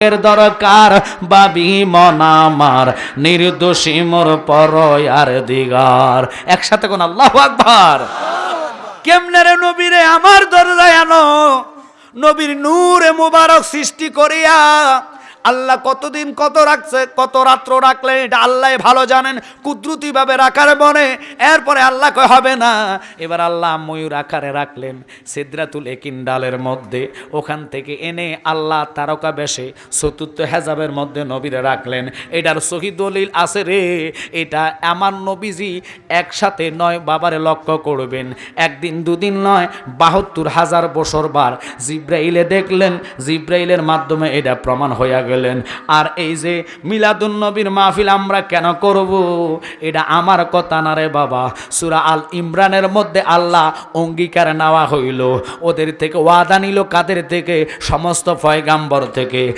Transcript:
এর দরকার, বাবি মনামার নির্দোষী মোর পরয়ার দিগার। একসাথে কোন আল্লাহ আকবার। কেমনে রে নবীরে আমার দরজায় আনো? নবীর নূরে মুবারক সৃষ্টি করিয়া আল্লাহ কতদিন কত রাখছে, কত রাত্র রাখলেন এটা আল্লাহ ভালো জানেন কুদরতি ভাবে রাখার বনে এরপরে আল্লাহ কয়, হবে না। এবার আল্লাহ ময়ূর আকারে রাখলেন সিদ্রাতুল একিন ডালের মধ্যে। ওখান থেকে এনে আল্লাহ তারকা বেশে চতুর্থ হেজাবের মধ্যে নবীরে রাখলেন। এটার সহি দলিল আছে রে। এটা আমার নবীজি একসাথে নয় বাবারে লক্ষ্য করবেন। একদিন, দুদিন নয়, বাহাত্তর হাজার বছর বার জিব্রাইলে দেখলেন। জিব্রাইলের মাধ্যমে এটা প্রমাণ হইয়া গেলেন আর এই যে মিলাদুন নবীর মাহফিল আমরা কেন করব? এটা আমার কথা না রে বাবা। সুরা আল ইমরানের মধ্যে আল্লাহ অঙ্গীকার নেওয়া হইল। ওদের থেকে ওয়াদা নিল কাদের থেকে? সমস্ত ফয়গাম্বর থেকে।